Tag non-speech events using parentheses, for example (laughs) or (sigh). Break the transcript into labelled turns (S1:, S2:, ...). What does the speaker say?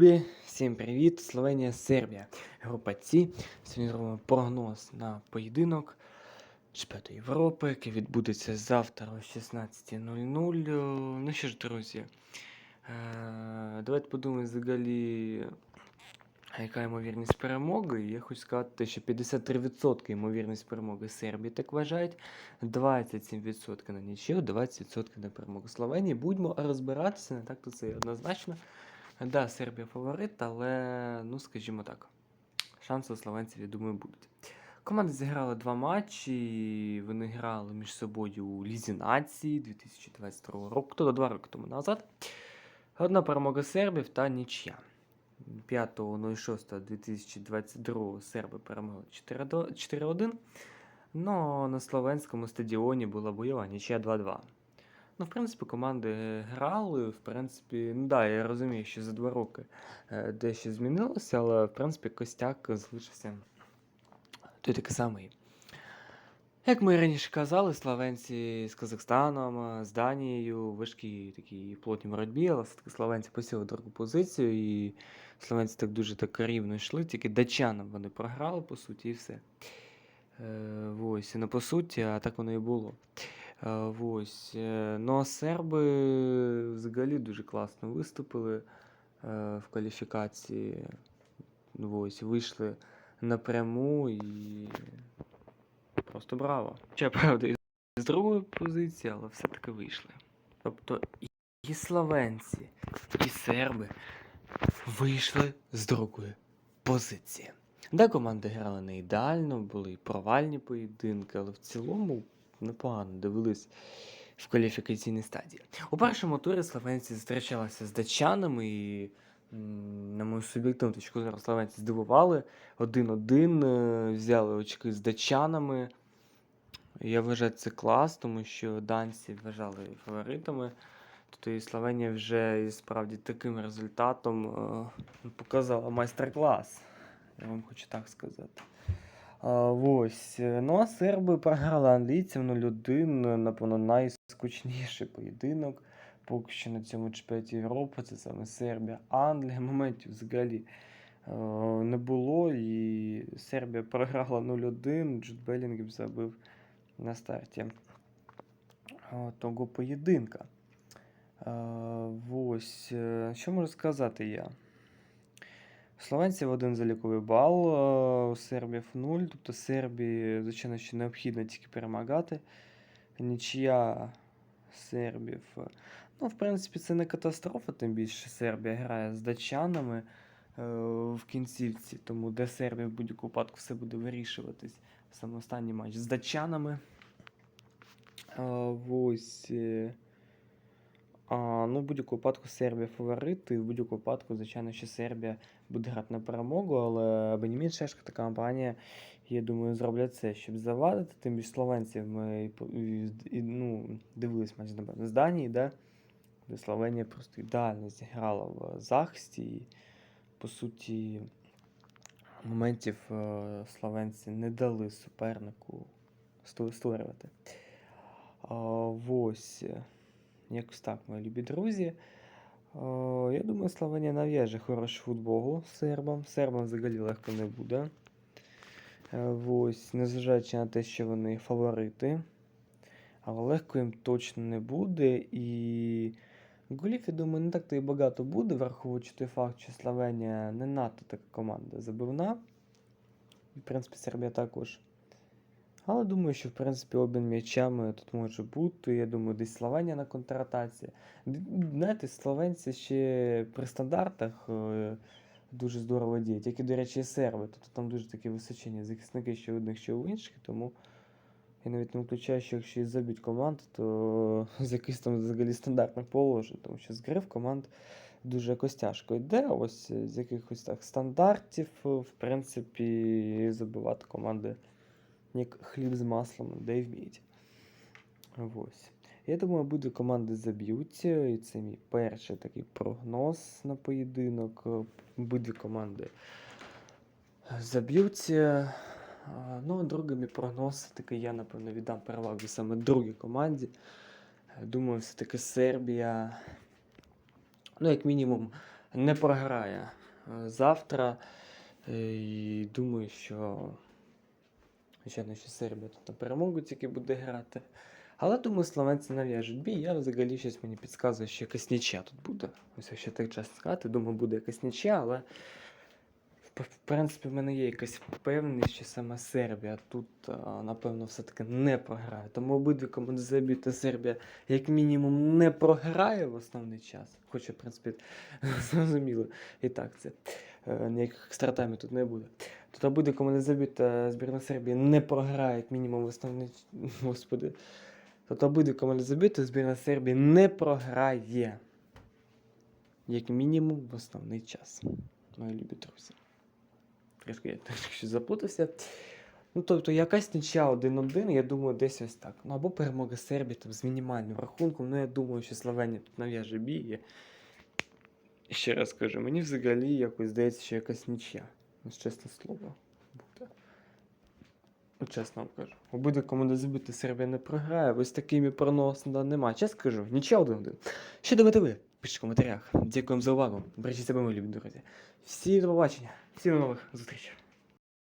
S1: Любі, Всім привіт! Словенія, Сербія. Група С. Сьогодні зробимо прогноз на поєдинок Чемпіонату Європи, який відбудеться завтра о 16.00. Ну що ж, друзі, е, давайте подумаємо взагалі, яка ймовірність перемоги. Я хочу сказати, що 53% ймовірність перемоги Сербії так вважають, 27% на нічию, 20% на перемогу Словенії. Будьмо розбиратися, не так то це однозначно. Да, Сербія фаворит, але, ну, скажімо так, шанси у словенців, я думаю, будуть. Команди зіграли два матчі, вони грали між собою у Лізі нації 2022 року, тобто два роки тому назад. Одна перемога сербів та нічия. 5.06.2022 серби перемогли 4-1. Ну, на словенському стадіоні була бойова нічия 2-2. Ну, в принципі, команди грали. В принципі, ну да, я розумію, що за два роки е, дещо змінилося, але в принципі костяк залишився той такий самий. Як ми раніше казали, словенці з Казахстаном, з Данією, важкі такі плотні боротьбі, але все-таки словенці посіли другу позицію, і словенці так дуже так рівно йшли, тільки датчанам вони програли, по суті, і все. Е, ось, не по суті, а так воно і було. Ось. е, Ну, а серби взагалі дуже класно виступили е, в кваліфікації. Ось, вийшли напряму і просто браво. Ще, (laughs) правда, з другої позиції, але все-таки вийшли. Тобто і- словенці, і серби вийшли з другої позиції. Да, команди грали не ідеально, були і провальні поєдинки, але в цілому непогано дивились в кваліфікаційній стадії. У першому турі словенці зустрічалися з датчанами і, на мою суб'єктивну точку зору, словенці здивували. Один-один е, взяли очки з датчанами. Я вважаю це клас, тому що данці вважали фаворитами. Тобто і Словенія вже і справді таким результатом е, показала майстер-клас. Я вам хочу так сказати. Ось. е, Ну а серби програли англійцям 0-1. Напевно, найскучніший поєдинок. Поки що на цьому чемпіонаті Європи. Це саме Сербія, Англія. Моментів взагалі е, не було. І Сербія програла 0-1. Джуд Белінгем забив на старті е, того поєдинка. Е, Ось. е, Що можу сказати я? Словенців один заліковий бал, е, у сербів 0. Тобто Сербії, звичайно, що необхідно тільки перемагати. Нічия сербів. е, Ну, в принципі, це не катастрофа, тим більше Сербія грає з датчанами е, в кінцівці, тому де Сербія в будь-якому випадку все буде вирішуватись. Саме останній матч з датчанами. Ось. Ну, в будь-якому випадку Сербія фаворит, і в будь-якому випадку, звичайно, що Сербія буде грати на перемогу, але Бенімін Шешко та компанія, я думаю, зроблять це, щоб завадити. Тим більше словенців ми і, ну, дивились матч, напевно, з Данії, да? де Словенія просто ідеально зіграла в захисті. І, по суті, моментів е, словенці не дали супернику створювати. Ось. Якось так, мої любі друзі. Е, Я думаю, Словенія нав'яже хороший футбол сербам. Сербам взагалі легко не буде. Е, Ось, незважаючи на те, що вони фаворити. Але легко їм точно не буде. І голів, я думаю, не так то і багато буде, враховуючи той факт, що Словенія не надто така команда забивна. І, в принципі, Сербія також. Але думаю, що в принципі обмін м'ячами тут може бути. Я думаю, десь Словенія на контратаці. Знаєте, словенці ще при стандартах е, дуже здорово діють. Як і, до речі, і серби. Тобто там дуже такі височені захисники, що в одних, що в інших. Тому я навіть не виключаю, що якщо і заб'ють команду, то (laughs) з якихось там взагалі стандартних положень. Тому що з гри команд дуже якось тяжко йде. Ось з якихось так стандартів, в принципі, забивати команди як хліб з маслом, де й вміють. Ось. Я думаю, обидві команди заб'ються, і це мій перший такий прогноз на поєдинок. Е, Обидві команди заб'ються. А, Ну, а другий мій прогноз, все-таки я, напевно, віддам перевагу саме другій команді. Е, Думаю, все-таки Сербія. Ну, як мінімум, не програє е, завтра. Е, І думаю, що. Звичайно, що Сербія тут на перемогу тільки буде грати. Але думаю, словенці нав'яжуть бій. Я взагалі щось мені підказує, що якась нічия тут буде. Ось якщо так чесно сказати, думаю, буде якась нічия, але в принципі в мене є якась впевненість, що саме Сербія тут, напевно, все-таки не програє. Тому обидві команди заб'ють, та Сербія як мінімум не програє в основний час. Хоча, в принципі, (laughs) зрозуміло, і так це. Е, Ніяких екстратаймів тут не буде. Тут обидві команди заб'ють, та збірна Сербії не програє, як мінімум в основний (laughs) Господи. Тут обидві команди заб'ють, та збірна Сербії не програє. Як мінімум в основний час. Мої любі друзі. Трішки я трішки заплутався. Ну, тобто, якась нічия 1-1, я думаю, десь ось так. Ну, або перемога Сербії там, з мінімальним рахунком. Ну, я думаю, що Словенія тут нав'яже бій. Ще раз кажу, мені взагалі якось здається, що якась нічия. Чесне слово. Буде. Ну, Чесно вам кажу. Обидві не забити Сербія не програє, ось такими да, нема. Чесно кажу, нічого один один. Що думаєте ви? Пишіть в коментарях. Дякуємо за увагу. Бережіть себе, мої любі друзі. Всі до побачення. Всі до нових зустрічей.